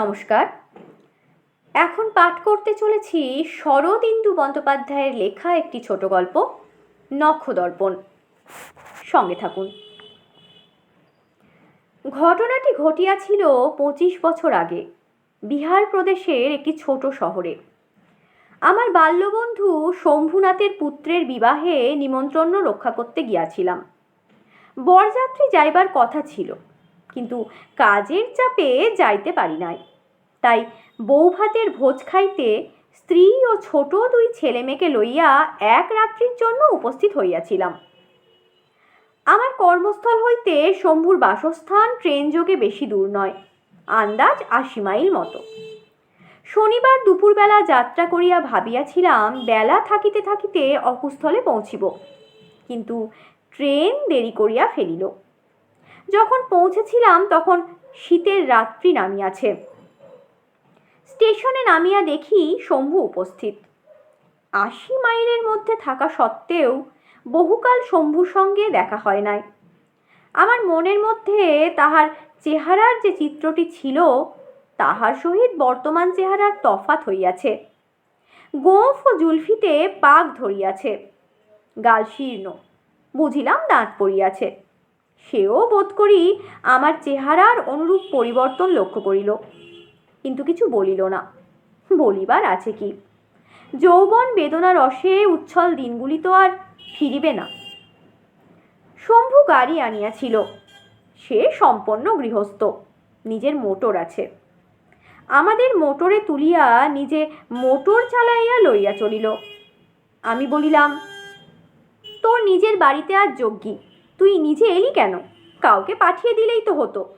নমস্কার। এখন পাঠ করতে চলেছি শরদিন্দু বন্দ্যোপাধ্যায়ের লেখা একটি ছোট গল্প নক্ষদর্পণ সঙ্গে থাকুন। ঘটনাটি ঘটিয়াছিল পঁচিশ বছর আগে, বিহার প্রদেশের একটি ছোট শহরে। আমার বাল্যবন্ধু শম্ভুনাথের পুত্রের বিবাহে নিমন্ত্রণ রক্ষা করতে গিয়াছিলাম। বরযাত্রী যাইবার কথা ছিল। কিন্তু কাজের চাপে যাইতে পারি নাই। তাই বৌভাতের ভোজ খাইতে স্ত্রী ও ছোট দুই ছেলেমেয়েকে লইয়া এক রাত্রির জন্য উপস্থিত হইয়াছিলাম। আমার কর্মস্থল হইতে শম্ভুর বাসস্থান ট্রেন যোগে বেশি দূর নয়, আন্দাজ আশি মাইল মতো। শনিবার দুপুরবেলা যাত্রা করিয়া ভাবিয়াছিলাম, বেলা থাকিতে থাকিতে অকুস্থলে পৌঁছিব, কিন্তু ট্রেন দেরি করিয়া ফেলিল। যখন পৌঁছেছিলাম তখন শীতের রাত্রি নামিয়াছে। স্টেশনে নামিয়া দেখি শম্ভু উপস্থিত। আশি মাইলের মধ্যে থাকা সত্ত্বেও বহুকাল শম্ভুর সঙ্গে দেখা হয় নাই। আমার মনের মধ্যে তাহার চেহারার যে চিত্রটি ছিল, তাহার সহিত বর্তমান চেহারার তফাত হইয়াছে। গোঁফ ও জুলফিতে পাক ধরিয়াছে। গাল শীর্ণ, বুঝিলাম দাঁত পড়িয়াছে। সেও বোধ করি আমার চেহারার অনুরূপ পরিবর্তন লক্ষ্য করিল। কিন্তু কিছু বলিল না। বলিবার আছে কি? যৌবন বেদনা রসে উচ্ছল দিনগুলি তো আর ফিরিবে না। শম্ভু গাড়ি আনিয়াছিল। সে সম্পন্ন গৃহস্থ। নিজের মোটর আছে। আমাদের মোটরে তুলিয়া নিজে মোটর চালাইয়া লইয়া চলিল। আমি বলিলাম, তোর নিজের বাড়িতে আর যজ্ঞী তুই নিজে এলি কেন? কাউকে পাঠিয়ে দিলেই তো হতো।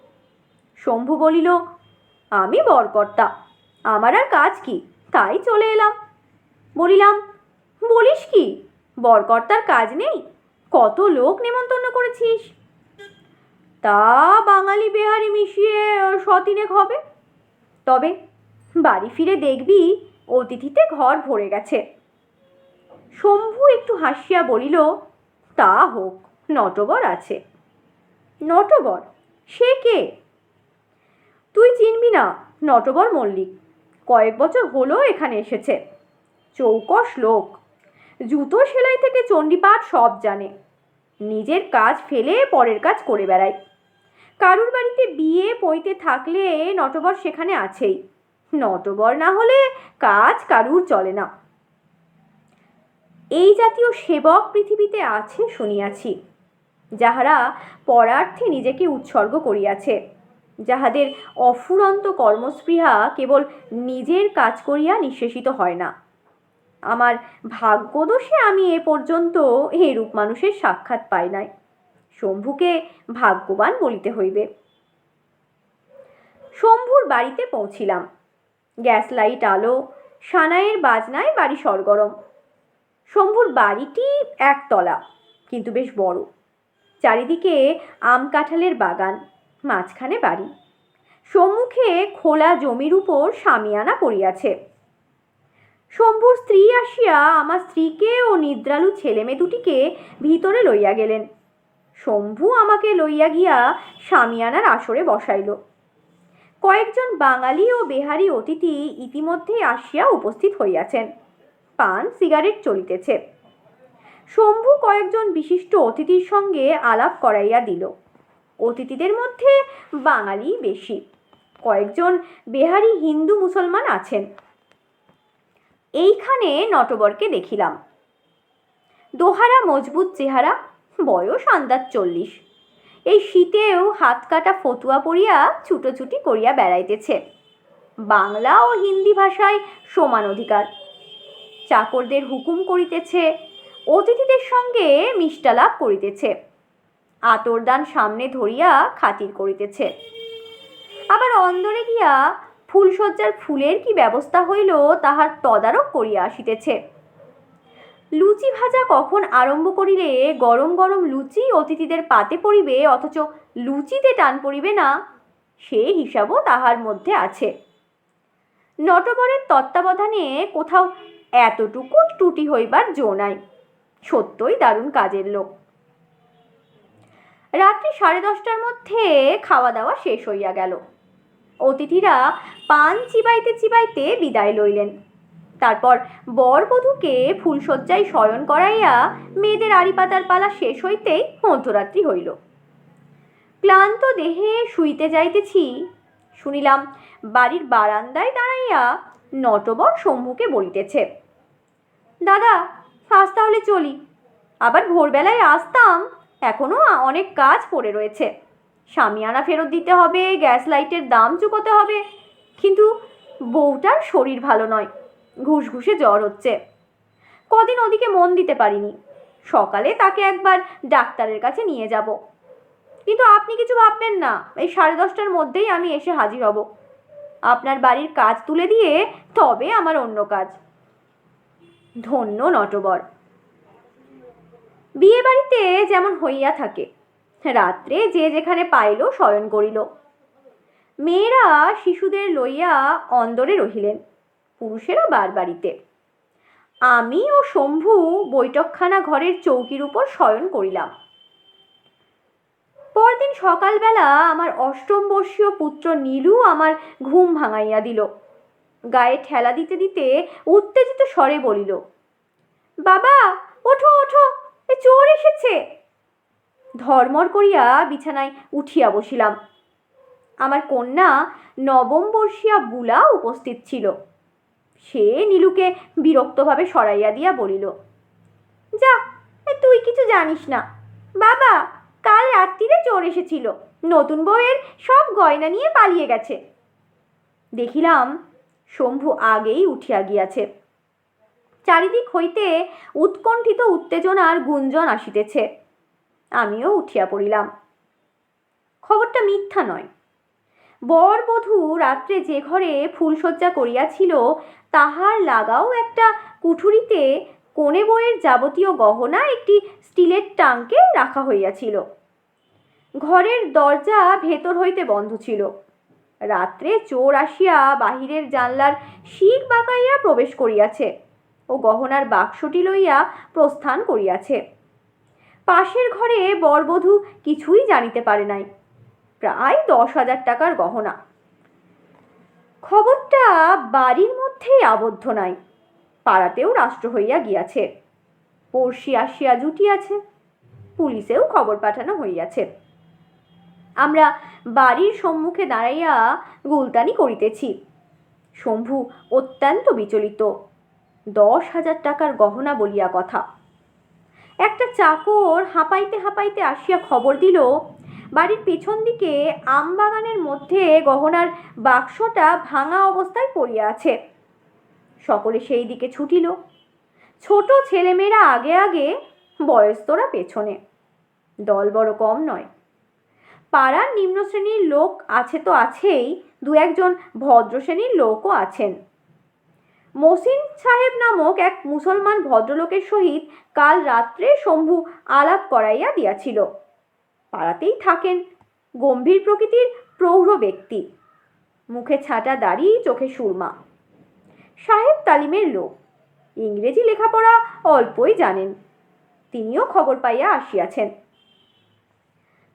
শম্ভু বলিল, আমি বরকর্তা, আমার আর কাজ কি? তাই চলে এলাম। বলিলাম, বলিস কি? বরকর্তার কাজ নেই? কত লোক নেমন্তন্ন করেছিস? তা বাঙালি বেহারি মিশিয়ে সতিনেক হবে। তবে বাড়ি ফিরে দেখবি, অতিথিতে ঘর ভরে গেছে। শম্ভু একটু হাসিয়া বলিল, তা হোক নটবর আছে। নটবর? সে কে? তুই চিনবি না, নটবর মল্লিক। কয়েক বছর হলো এখানে এসেছে। চৌকস লোক। জুতো সেলাই থেকে চণ্ডীপাঠ সব জানে। নিজের কাজ ফেলে পরের কাজ করে বেড়ায়। কারুর বাড়িতে বিয়ে পইতে থাকলে নটবর সেখানে আছেই। নটবর না হলে কাজ কারুর চলে না। এই জাতীয় সেবক পৃথিবীতে আছে শুনিয়াছি। যাহারা পরার্থে নিজেকে উৎসর্গ করিয়াছে, যাহাদের অফুরন্ত কর্মস্পৃহা কেবল নিজের কাজ করিয়া নিঃশেষিত হয় না। আমার ভাগ্যদোষে আমি এ পর্যন্ত এরূপ মানুষের সাক্ষাৎ পাই নাই। শম্ভুকে ভাগ্যবান বলিতে হইবে। শম্ভুর বাড়িতে পৌঁছিলাম। গ্যাস লাইট, আলো, সানাইয়ের বাজনায় বাড়ি সরগরম। শম্ভুর বাড়িটি একতলা, কিন্তু বেশ বড়। চারিদিকে আম কাঁঠালের বাগান, মাঝখানে বাড়ি। সম্মুখে খোলা জমির উপর সামিয়ানা পড়িয়াছে। শম্ভুর স্ত্রী আসিয়া আমার স্ত্রীকে ও নিদ্রালু ছেলেমেয়ে দুটিকে ভিতরে লইয়া গেলেন। শম্ভু আমাকে লইয়া গিয়া সামিয়ানার আসরে বসাইল। কয়েকজন বাঙালি ও বেহারি অতিথি ইতিমধ্যে আসিয়া উপস্থিত হইয়াছেন। পান, সিগারেট চলিতেছে। শম্ভু কয়েকজন বিশিষ্ট অতিথির সঙ্গে আলাপ করাইয়া দিল। অতিথিদের মধ্যে বাঙালি বেশি। কয়েকজন বেহারি হিন্দু মুসলমান আছেন। এইখানে নটবরকে দেখিলাম। দোহারা মজবুত চেহারা, বয়স আন্দাজ চল্লিশ। এই শীতেও হাত কাটা ফতুয়া পরিয়া ছুটোছুটি করিয়া বেড়াইতেছে। বাংলা ও হিন্দি ভাষায় সমান অধিকার। চাকরদের হুকুম করিতেছে অতিথিদের সঙ্গে মিষ্টালাপ করিতেছে। আতরদান সামনে ধরিয়া খাতির করিতেছে। আবার অন্দরে গিয়া ফুলসজ্জার ফুলের কি ব্যবস্থা হইল তাহার তদারক করিয়া আসিতেছে। লুচি ভাজা কখন আরম্ভ করিলে গরম গরম লুচি অতিথিদের পাতে পড়িবে অথচ লুচিতে টান পড়িবে না, সে হিসাবও তাহার মধ্যে আছে। নটবরের তত্ত্বাবধানে কোথাও এতটুকু ত্রুটি হইবার জো নাই। সত্যই দারুণ কাজের লোক। রাত্রি সাড়ে দশটার মধ্যে খাওয়া দাওয়া শেষ হইয়া গেল। অতিথিরা পান চিবাইতে চিবাইতে বিদায় লইলেন। তারপর বরবধূকে ফুলশয্যায় শয়ন করাইয়া মেয়েদের আড়ি পাতার পালা শেষ হইতেই মধ্যরাত্রি হইল। ক্লান্ত দেহে শুইতে যাইতেছি, শুনিলাম বাড়ির বারান্দায় দাঁড়াইয়া নটবর শম্ভুকে বলিতেছে, দাদা আজ তাহলে চলি। আবার ভোরবেলায় আসতাম এখনও অনেক কাজ পড়ে রয়েছে। সামিয়ানা ফেরত দিতে হবে, গ্যাস লাইটের দাম চুকোতে হবে। কিন্তু বউটার শরীর ভালো নয়, ঘুষঘুষে জ্বর হচ্ছে। কদিন ওদিকে মন দিতে পারিনি। সকালে তাকে একবার ডাক্তারের কাছে নিয়ে যাব। কিন্তু আপনি কিছু ভাববেন না, এই সাড়ে দশটার মধ্যেই আমি এসে হাজির হব। আপনার বাড়ির কাজ তুলে দিয়ে তবে আমার অন্য কাজ। ধন্য নটবর। বিয়ে বাড়িতে যেমন হইয়া থাকে, রাত্রে যে যেখানে পাইল শয়ন করিল। মেয়েরা শিশুদের লইয়া অন্দরে রহিলেন, পুরুষেরা বার বাড়িতে। আমি ও শম্ভু বৈঠকখানা ঘরের চৌকির উপর শয়ন করিলাম। পরদিন সকালবেলা আমার অষ্টম বর্ষীয় পুত্র নীলু আমার ঘুম ভাঙাইয়া দিল। গায়ে ঠেলা দিতে দিতে উত্তেজিত স্বরে বলিল, বাবা, ওঠো ওঠো, এ চোর এসেছে। ধর্মর করিয়া বিছানায় উঠিয়া বসিলাম। আমার কন্যা নবম বর্ষীয়া বুলা উপস্থিত ছিল। সে নীলুকে বিরক্তভাবে সরাইয়া দিয়া বলিল, যা তুই কিছু জানিস না। বাবা, কাল রাত্রিরে চোর এসেছিল। নতুন বউয়ের সব গয়না নিয়ে পালিয়ে গেছে। দেখিলাম শম্ভু আগেই উঠিয়া গিয়াছে। চারিদিক হইতে উৎকণ্ঠিত উত্তেজনার গুঞ্জন আসিতেছে। আমিও উঠিয়া পড়িলাম। খবরটা মিথ্যা নয়। বর বধূ রাত্রে যে ঘরে ফুলশয্যা করিয়াছিল, তাহার লাগাও একটা কুঠুরিতে কোণে বইয়ের যাবতীয় গহনা একটি স্টিলের টাঙ্কে রাখা হইয়াছিল। ঘরের দরজা ভেতর হইতে বন্ধ ছিল। রাত্রে চোর আসিয়া বাহিরের জানলার শিক বাঁকাইয়া প্রবেশ করিয়াছে ও গহনার বাক্সটি লইয়া প্রস্থান করিয়াছে। পাশের ঘরে বরবধূ কিছুই জানিতে পারে নাই, প্রায় দশ হাজার টাকার গহনা। খবরটা বাড়ির মধ্যেই আবদ্ধ নাই, পাড়াতেও রাষ্ট্র হইয়া গিয়াছে। পড়শি আসিয়া জুটিয়াছে, পুলিশেও খবর পাঠানো হইয়াছে। আমরা বাড়ির সম্মুখে দাঁড়াইয়া গুলতানি করিতেছি। শম্ভু অত্যন্ত বিচলিত। দশ হাজার টাকার গহনা বলিয়া কথা। একটা চাকর হাঁপাইতে হাঁপাইতে আসিয়া খবর দিল, বাড়ির পেছন দিকে আমবাগানের মধ্যে গহনার বাক্সটা ভাঙা অবস্থায় পড়িয়া আছে। সকলে সেই দিকে ছুটিল। ছোট ছেলেমেয়েরা আগে আগে বয়স্তরা পেছনে। দল বড় কম নয়। পাড়ার নিম্ন শ্রেণির লোক আছে তো আছেই, দু একজন ভদ্র শ্রেণির লোকও আছেন। মসিন সাহেব নামক এক মুসলমান ভদ্রলোকের সহিত কাল রাত্রে শম্ভু আলাপ করাইয়া দিয়াছিল। পাড়াতেই থাকেন গম্ভীর প্রকৃতির প্রৌঢ় ব্যক্তি। মুখে ছাটা দাড়ি, চোখে সুরমা। সাহেব তালিমের লোক। ইংরেজি লেখাপড়া অল্পই জানেন। তিনিও খবর পাইয়া আসিয়াছেন।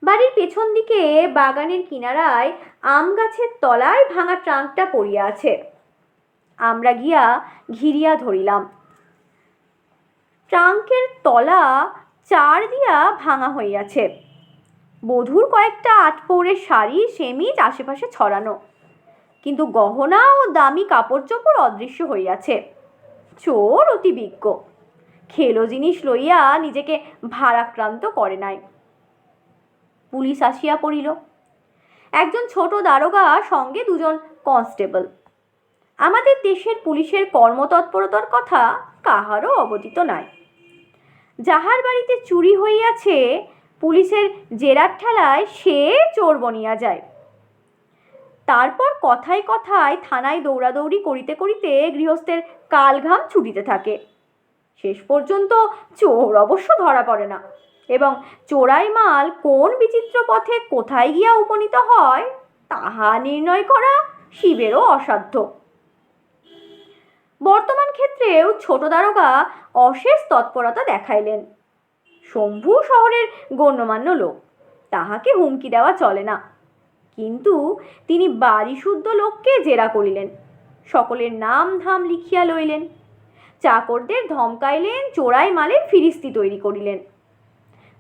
বাড়ির পেছন দিকে বাগানের কিনারায় আম গাছের তলায় ভাঙা ট্রাঙ্কটা পড়িয়া আছে। আমরা গিয়া ঘিরিয়া ধরিলাম। ট্রাঙ্কের তলা চার দিয়া ভাঙা হইয়াছে। বধূর কয়েকটা আটপৌরের শাড়ি, সেমিজ, আশেপাশে ছড়ানো। কিন্তু গহনা ও দামি কাপড় চোপড় অদৃশ্য হইয়াছে। চোর অতি বিজ্ঞ। খেলো জিনিস লইয়া নিজেকে ভারাক্রান্ত করে নাই। পুলিশ আসিয়া পড়িল। একজন ছোট দারোগা সঙ্গে দুজন কনস্টেবল। আমাদের দেশের পুলিশের কর্মতৎপরতার কথা কাহারও অবতীত নাই। যাহার বাড়িতে চুরি হইয়াছে, পুলিশের জেরার ঠেলায় সে চোর বনিয়া যায়। তারপর কথায় কথায় থানায় দৌড়াদৌড়ি করিতে করিতে গৃহস্থের কালঘাম ছুটিতে থাকে। শেষ পর্যন্ত চোর অবশ্য ধরা পড়ে না। এবং চোরাই মাল কোন বিচিত্র পথে কোথায় গিয়া উপনীত হয়, তাহা নির্ণয় করা শিবেরও অসাধ্য। বর্তমান ক্ষেত্রেও ছোট দারোগা অশেষ তৎপরতা দেখাইলেন। শম্ভু শহরের গণ্যমান্য লোক, তাহাকে হুমকি দেওয়া চলে না। কিন্তু তিনি বাড়িশুদ্ধ লোককে জেরা করিলেন, সকলের নাম ধাম লিখিয়া লইলেন। চাকরদের ধমকাইলেন চোরাই মালের ফিরিস্তি তৈরি করিলেন।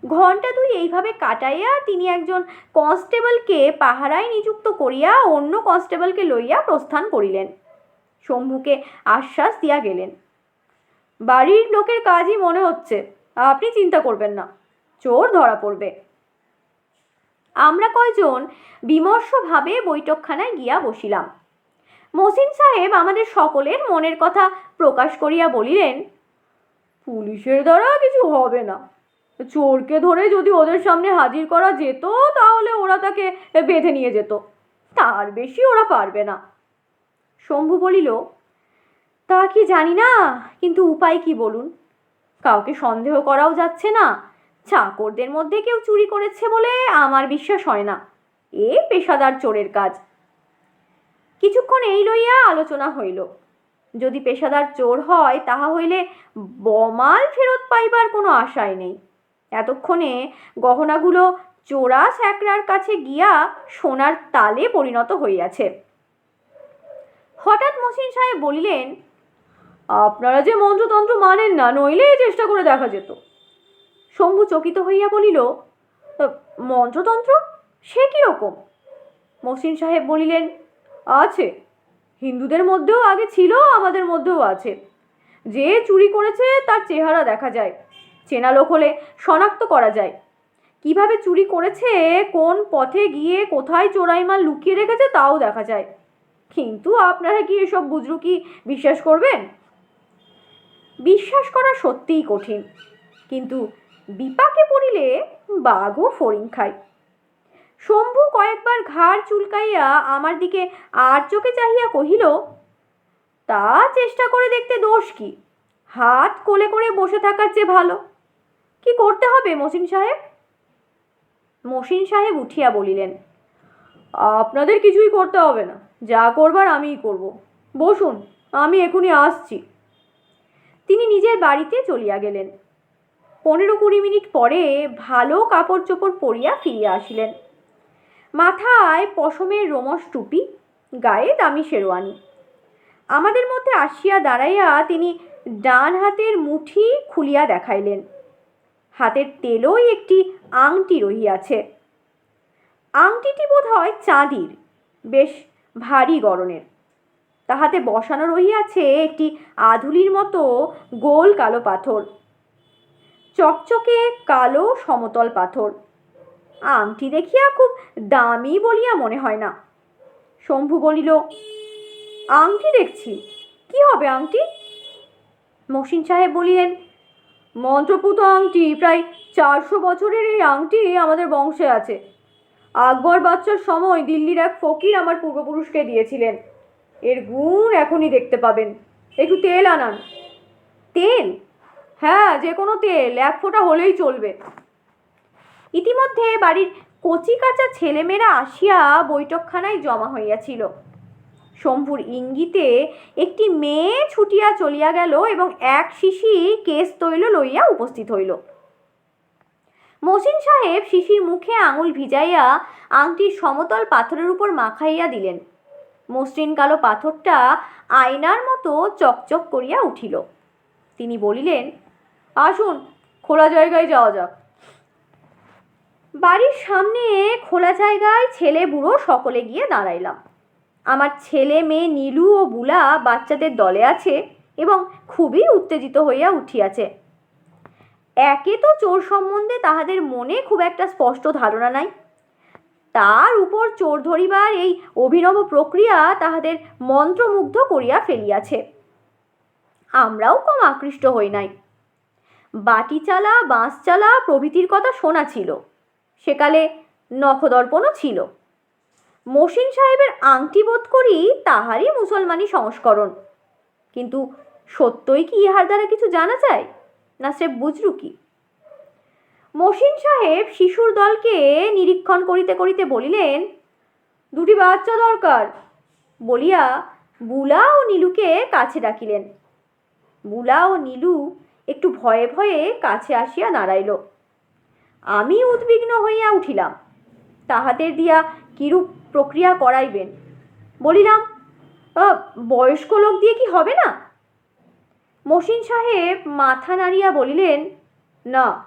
ঘণ্টা দুই এইভাবে কাটাইয়া তিনি একজন কনস্টেবলকে পাহারায় নিযুক্ত করিয়া অন্য কনস্টেবলকে লইয়া প্রস্থান করিলেন। শম্ভুকে আশ্বাস দিয়া গেলেন, বাড়ির লোকের কাজই মনে হচ্ছে, আপনি চিন্তা করবেন না, চোর ধরা পড়বে। আমরা কয়জন বিমর্ষভাবে বৈঠকখানায় গিয়া বসিলাম। মসিন সাহেব আমাদের সকলের মনের কথা প্রকাশ করিয়া বলিলেন, পুলিশের দ্বারা কিছু হবে না চোরকে ধরে যদি ওদের সামনে হাজির করা যেত, তাহলে ওরা তাকে বেঁধে নিয়ে যেত। তার বেশি ওরা পারবে না। শম্ভু বলিল, তা কি জানি না, কিন্তু উপায় কি বলুন? কাউকে সন্দেহ করাও যাচ্ছে না। চাকরদের মধ্যে কেউ চুরি করেছে বলে আমার বিশ্বাস হয় না। এ পেশাদার চোরের কাজ। কিছুক্ষণ এই লইয়া আলোচনা হইল। যদি পেশাদার চোর হয়, তাহা হইলে বমাল ফেরত পাইবার কোনো আশাই নেই। এতক্ষণে গহনাগুলো চোরা স্যাকরার কাছে গিয়া সোনার তালে পরিণত হইয়াছে। হঠাৎ মসিন সাহেব বলিলেন আপনারা যে মন্ত্রতন্ত্র মানেন না নইলে চেষ্টা করে দেখা যেত। শম্ভু চকিত হইয়া বলিল "আহ, মন্ত্রতন্ত্র? সে কীরকম মসিন সাহেব বলিলেন আছে। হিন্দুদের মধ্যেও আগে ছিল আমাদের মধ্যেও আছে। যে চুরি করেছে তার চেহারা দেখা যায়। চেনা লোক হলে শনাক্ত করা যায়। কীভাবে চুরি করেছে, কোন পথে গিয়ে কোথায় চোরাই মাল লুকিয়ে রেখেছে তাও দেখা যায়। কিন্তু আপনারা কি এসব বুজরুকি বিশ্বাস করবেন? বিশ্বাস করা সত্যিই কঠিন, কিন্তু বিপাকে পড়িলে বাঘও ফড়িং খায়। শম্ভু কয়েকবার ঘাড় চুলকাইয়া আমার দিকে আর চোখে চাহিয়া কহিল, তা চেষ্টা করে দেখতে দোষ কি? হাত কোলে করে বসে থাকার চেয়ে ভালো। কি করতে হবে মসিন সাহেব? মসিন সাহেব উঠিয়া বলিলেন, আপনাদের কিছুই করতে হবে না, যা করবার আমিই করব। বসুন, আমি এখনই আসছি। তিনি নিজের বাড়িতে চলিয়া গেলেন। পনেরো কুড়ি মিনিট পরে ভালো কাপড় চোপড় পরিয়া ফিরিয়া আসিলেন। মাথায় পশমের রোমস টুপি, গায়ে দামি শেরওয়ানি। আমাদের মধ্যে আসিয়া দাঁড়াইয়া তিনি ডান হাতের মুঠি খুলিয়া দেখাইলেন। হাতের তেলই একটি আংটি রহিয়াছে। আংটিটি বোধ হয় চাঁদির, বেশ ভারী গড়নের। তাহাতে বসানো রহিয়াছে একটি আধুলির মতো গোল কালো পাথর, চকচকে কালো সমতল পাথর। আংটি দেখিয়া খুব দামি বলিয়া মনে হয় না। শম্ভু বলিল, আংটি দেখছি, কি হবে আংটি? মসিন সাহেব বলিলেন মন্ত্রপুত আংটি, প্রায় চারশো বছরের এই আংটি আমাদের বংশে আছে। আকবর বাচ্চার সময় দিল্লির এক ফকির আমার পূর্বপুরুষকে দিয়েছিলেন। এর গুণ এখনই দেখতে পাবেন। একটু তেল আনান। তেল? হ্যাঁ যে কোনো তেল, এক ফোঁটা হলেই চলবে। ইতিমধ্যে বাড়ির কচি কাঁচা ছেলেমেয়েরা আসিয়া বৈঠকখানায় জমা হইয়াছিল। শম্ভুর ইঙ্গিতে একটি মেয়ে ছুটিয়া চলিয়া গেল এবং এক শিশি কেস তৈল লইয়া উপস্থিত হইল। মসিন সাহেব শিশির মুখে আঙুল ভিজাইয়া আংটির সমতল পাথরের উপর মাখাইয়া দিলেন। মসৃণ কালো পাথরটা আয়নার মতো চকচক করিয়া উঠিল। তিনি বলিলেন, আসুন, খোলা জায়গায় যাওয়া যাক। বাড়ির সামনে খোলা জায়গায় ছেলে বুড়ো সকলে গিয়ে দাঁড়াইলাম। আমার ছেলে মেয়ে নীলু ও বুলা বাচ্চাদের দলে আছে এবং খুবই উত্তেজিত হইয়া উঠিয়াছে। একে তো চোর সম্বন্ধে তাহাদের মনে খুব একটা স্পষ্ট ধারণা নাই। তার উপর চোর ধরিবার এই অভিনব প্রক্রিয়া তাহাদের মন্ত্রমুগ্ধ করিয়া ফেলিয়াছে। আমরাও কম আকৃষ্ট হই নাই। বাটি চালা বাঁশ চালা প্রভৃতির কথা শোনা ছিল। সেকালে নখদর্পণও ছিল। মসিন সাহেবের আংটি বোধ করি তাহারই মুসলমানি সংস্করণ। কিন্তু সত্যই কি ইহার দ্বারা কিছু জানা যায়, না সে বুঝলু কি? মসিন সাহেব শিশুর দলকে নিরীক্ষণ করিতে করিতে বলিলেন, দুটি বাচ্চা দরকার। বলিয়া বুলা ও নীলুকে কাছে ডাকিলেন। বুলা ও নীলু একটু ভয়ে ভয়ে কাছে আসিয়া দাঁড়াইল। আমি উদ্বিগ্ন হইয়া উঠিলাম। তাহাদের দিয়া কিরূপ প্রক্রিয়া করাইবেন। বলিলাম "আ, বয়স্ক লোক দিয়ে কি হবে না? মসিন সাহেব মাথা নাড়িয়া বলিলেন না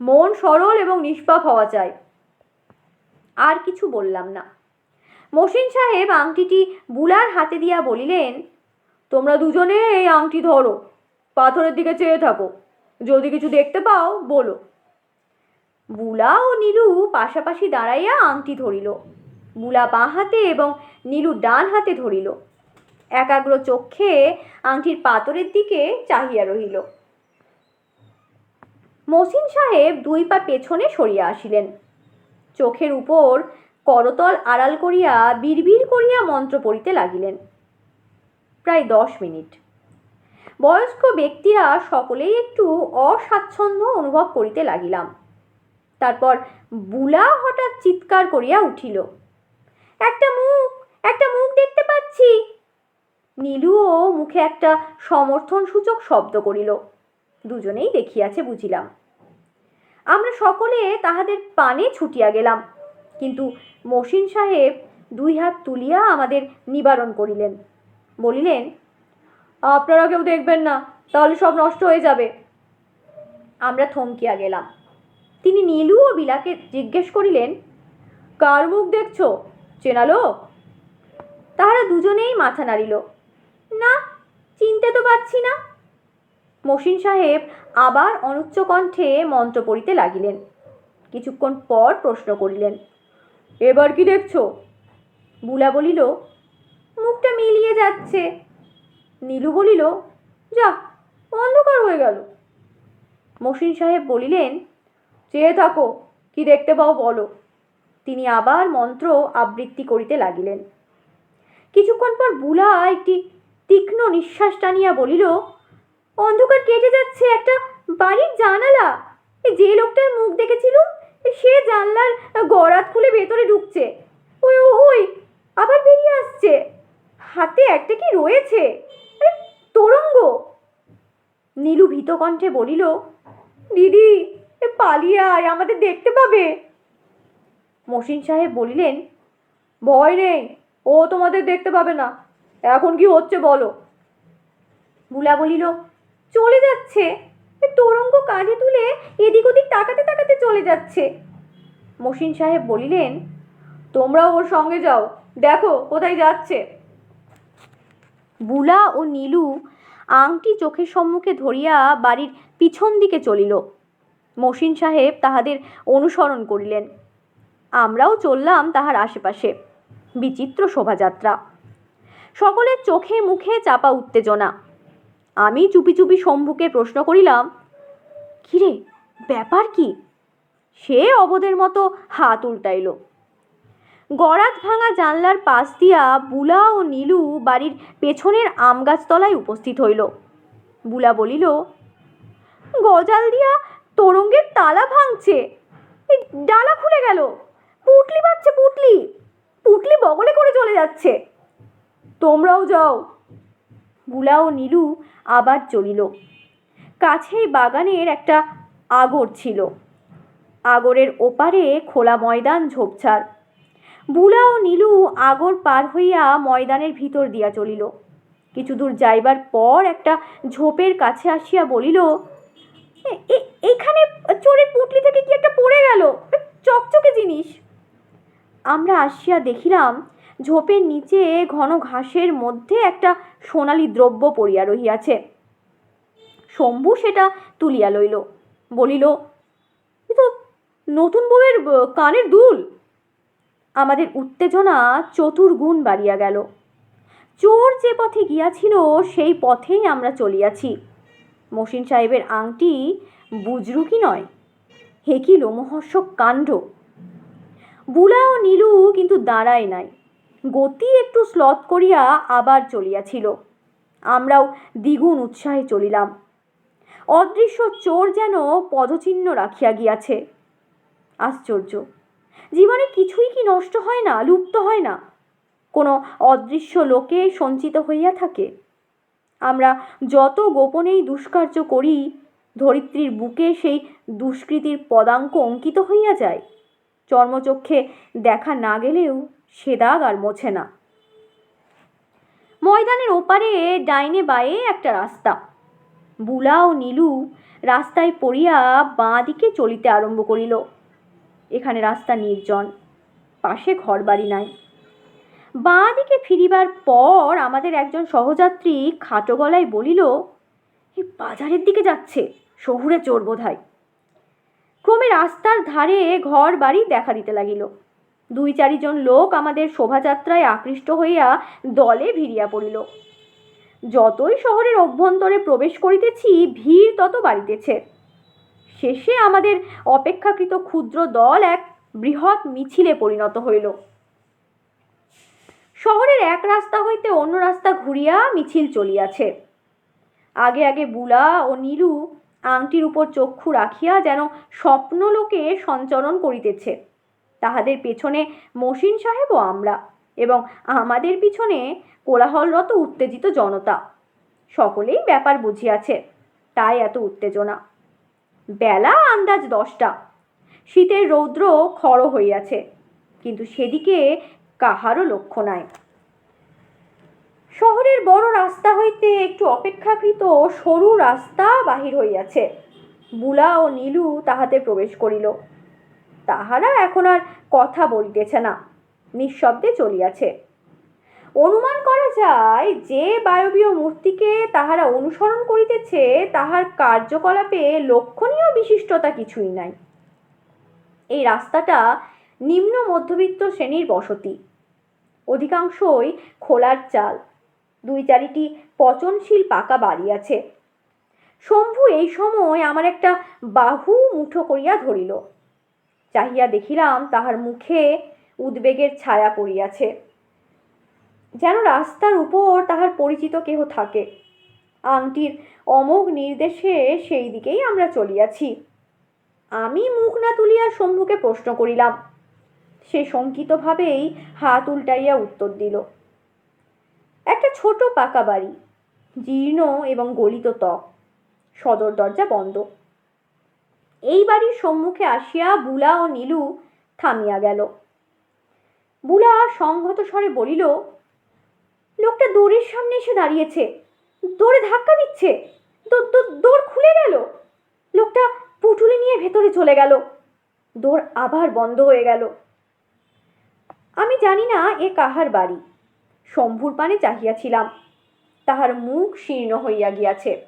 মন সরল এবং নিষ্পাপ হওয়া চাই। আর কিছু বললাম না। মসিন সাহেব আংটিটি বুলার হাতে দিয়া বলিলেন তোমরা দুজনে এই আংটি ধরো পাথরের দিকে চেয়ে থাকো। যদি কিছু দেখতে পাও বলো। বুলা ও নীলু পাশাপাশি দাঁড়াইয়া আংটি ধরিল। বুলা বাঁ হাতে এবং নীলু ডান হাতে ধরিল। একাগ্র চক্ষে আংটির পাথরের দিকে চাহিয়া রহিল। মসিন সাহেব দুই পা পেছনে সরিয়া আসিলেন। চোখের উপর করতল আড়াল করিয়া বিড়বিড় করিয়া মন্ত্র পড়িতে লাগিলেন। প্রায় দশ মিনিট। বয়স্ক ব্যক্তিরা সকলেই একটু অস্বাচ্ছন্দ্য অনুভব করিতে লাগিলাম। তারপর বুলা হঠাৎ চিৎকার করিয়া উঠিল। একটা মুখ একটা মুখ দেখতে পাচ্ছি। নীলুও মুখে একটা সমর্থন সূচক শব্দ করিল। দুজনেই দেখিয়াছে, বুঝিলাম। আমরা সকলে তাহাদের পানে ছুটিয়া গেলাম, কিন্তু মসিন সাহেব দুই হাত তুলিয়া আমাদের নিবারণ করিলেন। বলিলেন, আপনারা কেউ দেখবেন না, তাহলে সব নষ্ট হয়ে যাবে। আমরা থমকিয়া গেলাম। তিনি নীলু ও বিলাকে জিজ্ঞেস করিলেন, কার মুখ দেখছ? চেনালো? তাহারা দুজনেই মাথা নাড়িল। না, চিনতে তো পারছি না। মসিন সাহেব আবার অনুচ্চ কণ্ঠে মন্ত্র পড়িতে লাগিলেন। কিছুক্ষণ পর প্রশ্ন করিলেন, এবার কি দেখছ? বুলা বলিল, মুখটা মিলিয়ে যাচ্ছে। নীলু বলিল, যা, অন্ধকার হয়ে গেল। মসিন সাহেব বলিলেন, চেয়ে থাকো, কি দেখতে পাও বলো। তিনি আবার মন্ত্র আবৃত্তি করিতে লাগিলেন। কিছুক্ষণ পর বুলা একটি তীক্ষ্ণ নিঃশ্বাস টানিয়া বলিল, অন্ধকার কেটে যাচ্ছে, একটা বাড়ির জানালা। যে লোকটার মুখ দেখেছিল সে জানলার গড়াত খুলে ভেতরে ঢুকছে। ওই ওই, আবার বেরিয়ে আসছে। হাতে একটা কি রয়েছে? তোরঙ্গ! নীলু ভীত কণ্ঠে বলিল, দিদি পালিয়ে আয়, আমাদের দেখতে পাবে। মসিন সাহেব বলিলেন, ভয় নেই, ও তোমাদের দেখতে পাবে না। এখন কি হচ্ছে বলো? বুলা বলিল, চলে যাচ্ছে। তোরঙ্গ কাঁধে তুলে এদিক ওদিক তাকাতে তাকাতে চলে যাচ্ছে। মসিন সাহেব বলিলেন তোমরা ওর সঙ্গে যাও, দেখো কোথায় যাচ্ছে। বুলা ও নীলু আংটি চোখের সম্মুখে ধরিয়া বাড়ির পিছন দিকে চলিল। মসিন সাহেব তাহাদের অনুসরণ করিলেন। আমরাও চললাম তাহার আশেপাশে। বিচিত্র শোভাযাত্রা। সকলের চোখে মুখে চাপা উত্তেজনা। আমি চুপি চুপি শম্ভুকে প্রশ্ন করিলাম, কিরে, ব্যাপার কি? সে অবদের মতো হাত উল্টাইল। গড়াত ভাঙা জানলার পাশ দিয়া বুলা ও নীলু বাড়ির পেছনের আম গাছতলায় উপস্থিত হইল। বুলা বলিল, গজাল দিয়া তরঙ্গের তালা ভাঙছে। ডালা খুলে গেল। পুটলি পাচ্ছে পুটলি। পুটলি বগলে করে চলে যাচ্ছে। তোমরাও যাও। বুলা ও নীলু আবার চলিল। কাছেই বাগানের একটা আগর ছিল। আগরের ওপারে খোলা ময়দান ঝোপঝাড়। বুলা ও নীলু আগর পার হইয়া ময়দানের ভিতর দিয়া চলিল। কিছু দূর যাইবার পর একটা ঝোপের কাছে আসিয়া বলিল, "এ- এ- এইখানে চোরের পুটলি থেকে কি একটা পড়ে গেল? চকচকে জিনিস। আমরা আসিয়া দেখিলাম, ঝোপের নিচে ঘন ঘাসের মধ্যে একটা সোনালি দ্রব্য পড়িয়া রহিয়াছে। শম্ভু সেটা তুলিয়া লইল, বলিল, "এ তো নতুন বউয়ের কানের দুল। আমাদের উত্তেজনা চতুর্গুণ বাড়িয়া গেল। চোর যে পথে গিয়াছিল, সেই পথেই আমরা চলিয়াছি। মসিন সাহেবের আংটি বুজরুকি নয় হে কি লোমহর্ষক কাণ্ড। বুলা ও নীলু কিন্তু দাঁড়ায় নাই। গতি একটু স্লথ করিয়া আবার চলিয়াছিল। আমরাও দ্বিগুণ উৎসাহে চলিলাম। অদৃশ্য চোর যেন পদচিহ্ন রাখিয়া গিয়াছে। আশ্চর্য, জীবনে কিছুই কি নষ্ট হয় না, লুপ্ত হয় না? কোনো অদৃশ্য লোকে সঞ্চিত হইয়া থাকে? আমরা যত গোপনেই দুষ্কার্য করি, ধরিত্রীর বুকে সেই দুষ্কৃতির পদাঙ্ক অঙ্কিত হইয়া যায়। চর্মচক্ষে দেখা না গেলেও সে দাগ আর মোছে না। ময়দানের ওপারে ডাইনে বায়ে একটা রাস্তা। বুলা ও নীলু রাস্তায় পড়িয়া বাঁ দিকে চলিতে আরম্ভ করিল। এখানে রাস্তা নির্জন, পাশে ঘরবাড়ি নাই। বাঁ দিকে ফিরিবার পর আমাদের একজন সহযাত্রী খাটো গলায় বলিল বাজারের দিকে যাচ্ছে, শহুরে চোর বোধহয়। ক্রমে রাস্তার ধারে ঘর বাড়ি দেখা দিতে লাগিল। দুই চারিজন লোক আমাদের শোভাযাত্রায় আকৃষ্ট হইয়া দলে ভিড়িয়া পড়িল। যতই শহরের অভ্যন্তরে প্রবেশ করিতেছি, ভিড় তত বাড়িতেছে। শেষে আমাদের অপেক্ষাকৃত ক্ষুদ্র দল এক বৃহৎ মিছিলে পরিণত হইল। শহরের এক রাস্তা হইতে অন্য রাস্তা ঘুরিয়া মিছিল চলিয়াছে। আগে আগে বুলা ও নীলু আংটির উপর চক্ষু রাখিয়া যেন স্বপ্নলোকে সঞ্চরণ করিতেছে। তাহাদের পেছনে মসিন সাহেব ও আমরা এবং আমাদের পিছনে কোলাহলরত উত্তেজিত জনতা। সকলেই ব্যাপার বুঝিয়াছে, তাই এত উত্তেজনা। বেলা আন্দাজ দশটা। শীতের রৌদ্র খড় হইয়াছে, কিন্তু সেদিকে কাহারও লক্ষ্য নাই। শহরের বড় রাস্তা হইতে একটু অপেক্ষাকৃত সরু রাস্তা বাহির হইয়াছে। বুলা ও নীলু তাহাতে প্রবেশ করিল। তাহারা এখন আর কথা বলিতেছে না, নিঃশব্দে চলিয়াছে। অনুমান করা যায়, যে বায়বীয় মূর্তিকে তাহারা অনুসরণ করিতেছে, তাহার কার্যকলাপে লক্ষণীয় বিশিষ্টতা কিছুই নাই। এই রাস্তাটা নিম্ন মধ্যবিত্ত শ্রেণির বসতি। অধিকাংশই খোলার চাল। দুই চারিটি পচনশীল পাকা বাড়ি আছে। শম্ভু এই সময় আমার একটা বাহু মুঠো করিয়া ধরিল। চাহিয়া দেখিলাম তাহার মুখে উদ্বেগের ছায়া পড়িয়াছে। যেন রাস্তার উপর তাহার পরিচিত কেহ থাকে। আংটির অমোঘ নির্দেশে সেই দিকেই আমরা চলিয়াছি। আমি মুখ না তুলিয়া শম্ভুকে প্রশ্ন করিলাম। সে শঙ্কিতভাবেই হাত উল্টাইয়া উত্তর দিল। একটা ছোট পাকা বাড়ি, জীর্ণ এবং গলিত ত্বক, সদর দরজা বন্ধ। এই বাড়ির সম্মুখে আসিয়া বুলা ও নীলু থামিয়া গেল। বুলা সংহত স্বরে বলিল, লোকটা দৌড়ের সামনে এসে দাঁড়িয়েছে, দৌড়ে ধাক্কা দিচ্ছে দৌড় খুলে গেল। লোকটা পুটুলি নিয়ে ভেতরে চলে গেল দৌড় আবার বন্ধ হয়ে গেল। আমি জানি না এ কাহার বাড়ি। শম্ভুর পানে চাহিয়াছিলাম। তাহার মুখ শীর্ণ হইয়া গিয়াছে।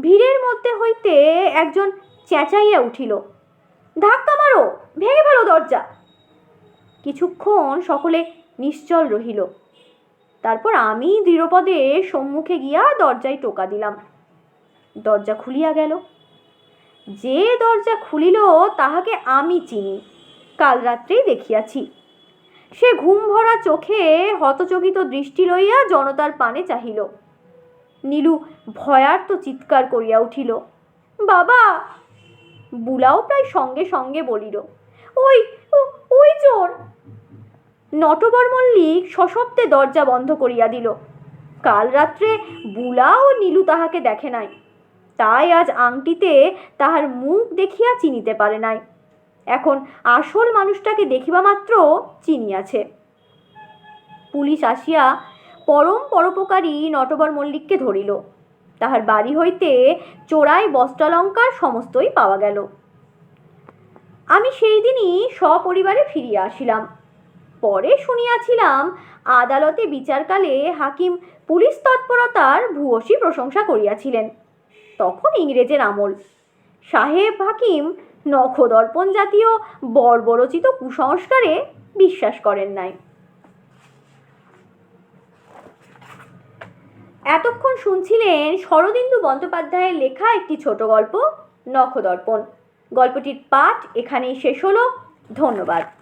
ভিড়ের মধ্যে হইতে একজন চেঁচাইয়া উঠিল, ধাক্কা মারো, ভেঙে ফেলো দরজা। কিছুক্ষণ সকলে নিশ্চল রহিল। তারপর আমি দৃঢ়পদে সম্মুখে গিয়া দরজায় টোকা দিলাম। দরজা খুলিয়া গেল। যে দরজা খুলিল, তাহাকে আমি চিনি। কাল রাত্রেই দেখিয়াছি। সে ঘুম ভরা চোখে হতচকিত দৃষ্টি লইয়া জনতার পানে চাহিল। নীলু ভয়ার্ত চিৎকার করিয়া উঠিল, বাবা! বুলাও প্রায় সঙ্গে সঙ্গে বলিল, ওই ওই চোর! নটবর মল্লিক সশব্দে দরজা বন্ধ করিয়া দিল। কাল রাত্রে বুলা ও নীলু তাহাকে দেখে নাই। তাই আজ আংটিতে তাহার মুখ দেখিয়া চিনিতে পারে নাই। এখন আসল মানুষটাকে দেখিবা মাত্র চিনিয়াছে পুলিশ আসিয়া পরম পরোপকারী নটবর মল্লিককে ধরিল। তাহার বাড়ি হইতে চোরাই বস্ত্রালঙ্কার সমস্তই পাওয়া গেল। আমি সেই দিনই সপরিবারে ফিরিয়া আসিলাম। পরে শুনিয়াছিলাম আদালতে বিচারকালে হাকিম পুলিশ তৎপরতার ভূয়সী প্রশংসা করিয়াছিলেন। তখন ইংরেজের আমল। সাহেব হাকিম নখদর্পণ জাতীয় বর্বরচিত কুসংস্কারে বিশ্বাস করেন নাই। এতক্ষণ শুনছিলেন শরদিন্দু বন্দ্যোপাধ্যায়ের লেখা একটি ছোট গল্প, নখদর্পণ। গল্পটির পাঠ এখানেই শেষ হলো। ধন্যবাদ।